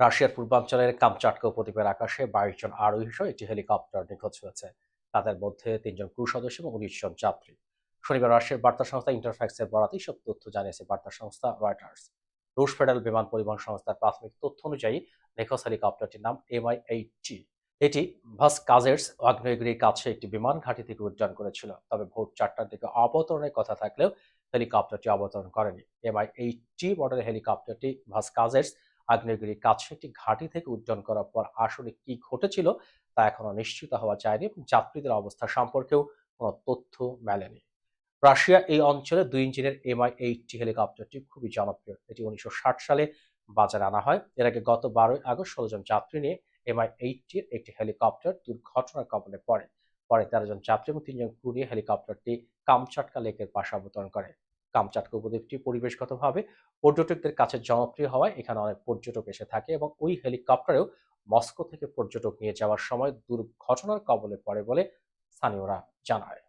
রাশিয়ার পূর্বাঞ্চলের কামচাটকা উপদ্বীপের আকাশে বাইশ জন আরোহী সহ একটি হেলিকপ্টার নিখোঁজ হয়েছে। তাদের মধ্যে তিনজন ক্রু সদস্য এবং উনিশ জন যাত্রী। শনিবার রাশিয়ার বার্তা সংস্থা ইন্টারফ্যাক্সের বরাতেই সব তথ্য জানিয়েছে বার্তা সংস্থা রয়টার্স। রুশ ফেডারেল বিমান পরিবহন সংস্থার প্রাথমিক তথ্য অনুযায়ী নিখোঁজ হেলিকপ্টারটির নাম এমআই এইট জি এটি ভাস কাজের্স আগ্নেয়গিরির কাছে একটি বিমান ঘাঁটি থেকে উড্ডয়ন করেছিল। তবে ভোর চারটার দিকে অবতরণের কথা থাকলেও হেলিকপ্টারটি অবতরণ করেনি। এমআই এইট জি মডেলের হেলিকপ্টারটি ভাস কাজের্স আগ্নেয়গিরির কাছে একটি ঘাঁটি থেকে উড্ডয়ন করার পর আসলে কি ঘটেছিল তা এখনও নিশ্চিত হওয়া যায়নি এবং যাত্রীদের অবস্থা সম্পর্কেও কোনো তথ্য মেলেনি। রাশিয়া এই অঞ্চলে দুই ইঞ্জিনের এমআই এইটটি হেলিকপ্টারটি খুবই জনপ্রিয়। এটি উনিশশো ষাট সালে বাজারে আনা হয়। এর আগে গত বারোই আগস্ট ষোলো জন যাত্রী নিয়ে এমআই এইটটির একটি হেলিকপ্টার দুর্ঘটনার কবলে পড়ে। পরে তেরো জন যাত্রী এবং তিনজন ক্রু নিয়ে হেলিকপ্টারটি কামচাটকা লেকের পাশে অবতরণ করে। কামচাটকা উপদ্বীপটি পরিবেশগতভাবে পর্যটকদের কাছে জনপ্রিয় হওয়ায় এখানে অনেক পর্যটক এসে থাকে এবং ওই হেলিকপ্টারেও মস্কো থেকে পর্যটক নিয়ে যাওয়ার সময় দুর্ঘটনার কবলে পড়ে বলে স্থানীয়রা জানায়।